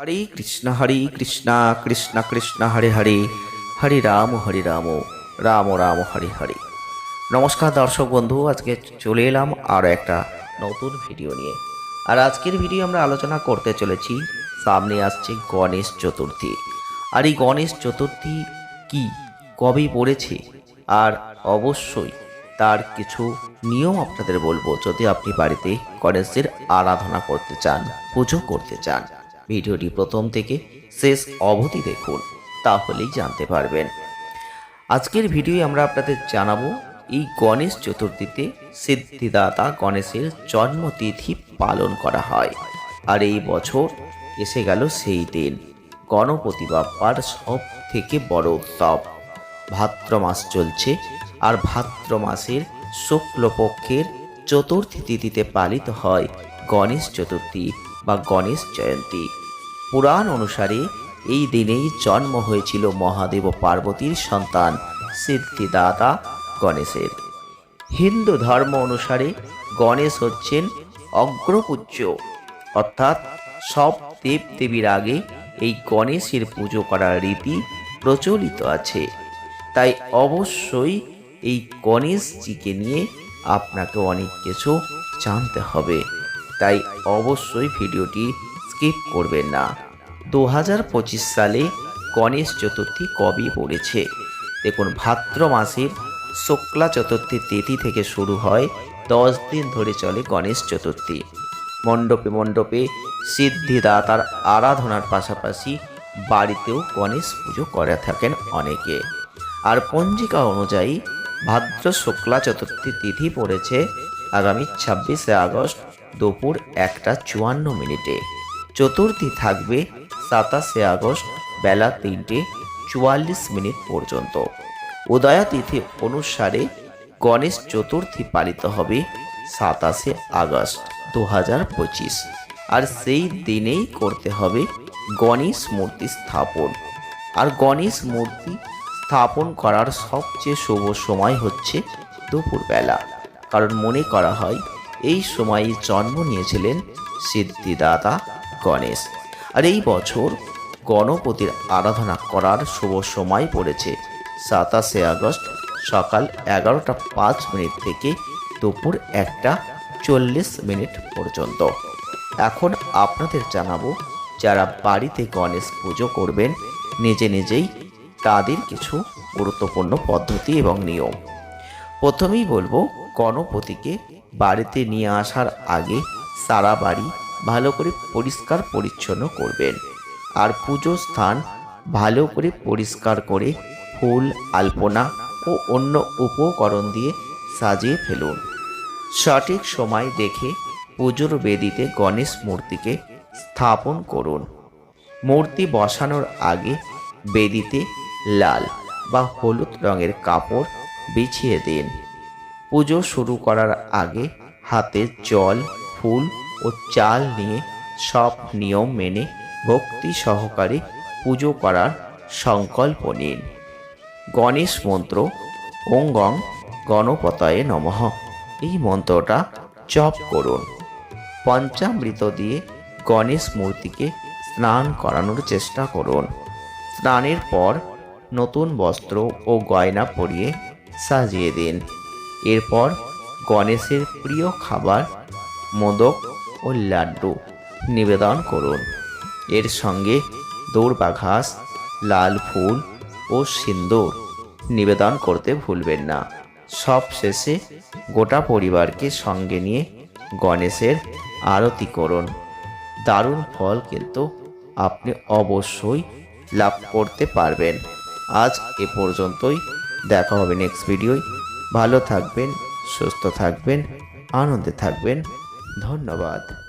হরে কৃষ্ণ হরে কৃষ্ণ কৃষ্ণ কৃষ্ণ, হরে হরে। হরে রাম হরে রাম রাম রাম, হরে হরে। নমস্কার দর্শক বন্ধু, আজকে চলে এলাম আরও একটা নতুন ভিডিও নিয়ে। আর আজকের ভিডিও আমরা আলোচনা করতে চলেছি, সামনে আসছে গণেশ চতুর্থী। আর এই গণেশ চতুর্থী কি, কবে পড়েছে, আর অবশ্যই তার কিছু নিয়ম আপনাদের বলব, যদি আপনি বাড়িতে গণেশের আরাধনা করতে চান, পুজো করতে চান। ভিডিওটি প্রথম থেকে শেষ অবধি দেখুন, তাহলেই জানতে পারবেন। আজকের ভিডিওয়ে আমরা আপনাদের জানাব, এই গণেশ চতুর্থীতে সিদ্ধিদাতা গণেশের জন্মতিথি পালন করা হয়। আর এই বছর এসে গেল সেই দিন, গণপতি বাপ্পার সব থেকে বড় উৎসব। ভাদ্র মাস চলছে আর ভাদ্র মাসের শুক্লপক্ষের চতুর্থী তিথিতে পালিত হয় গণেশ চতুর্থী। বা গণেশ জয়ন্তী। পুরাণ অনুসারে এই দিনেই জন্ম হয়েছিল মহাদেব পার্বতীর সন্তান সিদ্ধিদাতা গণেশের। হিন্দু ধর্ম অনুসারে গণেশ হচ্ছেন অগ্রপূজ্য। অর্থাৎ সব দেব দেবীর আগে এই গণেশের পুজো করার রীতি প্রচলিত আছে। তাই অবশ্যই এই গণেশজিকে নিয়ে আপনাকে অনেক কিছু জানতে হবে। তাই অবশ্যই ভিডিওটি স্কিপ করবেন না। দু হাজার পঁচিশ সালে গণেশ চতুর্থী কবে পড়েছে? দেখুন, ভাদ্র মাসের শুক্লা চতুর্থী তিথি থেকে শুরু হয়, দশ দিন ধরে চলে গণেশ চতুর্থী। মণ্ডপে মণ্ডপে সিদ্ধিদাতার আরাধনার পাশাপাশি বাড়িতেও গণেশ পুজো করে থাকেন অনেকে। আর পঞ্জিকা অনুযায়ী ভাদ্র শুক্লা চতুর্থী তিথি পড়েছে আগামী ছাব্বিশে আগস্ট দুপুর একটা চুয়ান্ন মিনিটে। চতুর্থী থাকবে সাতাশে আগস্ট বেলা তিনটে চুয়াল্লিশ মিনিট পর্যন্ত। উদয়া তিথি অনুসারে গণেশ চতুর্থী পালিত হবে সাতাশে আগস্ট দু হাজার পঁচিশ। আর সেই দিনেই করতে হবে গণেশ মূর্তি স্থাপন। আর গণেশ মূর্তি স্থাপন করার সবচেয়ে শুভ সময় হচ্ছে দুপুরবেলা। কারণ মনে করা হয় এই সময়ে জন্ম নিয়েছিলেন সিদ্ধিদাতা গণেশ। আর এই বছর গণপতির আরাধনা করার শুভ সময় পড়েছে। সাতাশে আগস্ট সকাল এগারোটা পাঁচ মিনিট থেকে দুপুর একটা চল্লিশ মিনিট পর্যন্ত। এখন আপনাদের জানাব, যারা বাড়িতে গণেশ পুজো করবেন, নিজে নিজেই তাদের কিছু গুরুত্বপূর্ণ পদ্ধতি এবং নিয়ম। প্রথমেই বলব, গণপতিকে বাড়িতে নিয়ে আসার আগে সারা বাড়ি ভালো করে পরিষ্কার পরিচ্ছন্ন করবেন। আর পুজো স্থান ভালো করে পরিষ্কার করে ফুল, আলপনা ও অন্য উপকরণ দিয়ে সাজিয়ে ফেলুন। সঠিক সময় দেখে পুজোর বেদিতে গণেশ মূর্তিকে স্থাপন করুন। মূর্তি বসানোর আগে বেদিতে লাল বা হলুদ রঙের কাপড় বিছিয়ে দিন। পুজো শুরু করার আগে হাতে জল, ফুল ও চাল নিয়ে সব নিয়ম মেনে ভক্তি সহকারে পুজো করার সংকল্প নিন। গণেশ মন্ত্র, ওং গং, গণপতায়ে নমঃ। এই মন্ত্রটা জপ করুন। পঞ্চামৃত দিয়ে গণেশ মূর্তিকে স্নান করানোর চেষ্টা করুন। স্নানের পর নতুন বস্ত্র ও গয়না পরিয়ে সাজিয়ে দিন। এরপর গণেশের প্রিয় খাবার মোদক ও লাড্ডু নিবেদন করুন। এর সঙ্গে দৌড়বা ঘাস লাল ফুল ও সিন্দুর নিবেদন করতে ভুলবেন না। সব শেষে গোটা পরিবারকে সঙ্গে নিয়ে গণেশের আরতি করুন। দারুণ ফল কিন্তু আপনি অবশ্যই লাভ করতে পারবেন। আজ এ পর্যন্তই। দেখা হবে নেক্সট ভিডিওয় ভালো থাকবেন সুস্থ থাকবেন আনন্দে থাকবেন। ধন্যবাদ।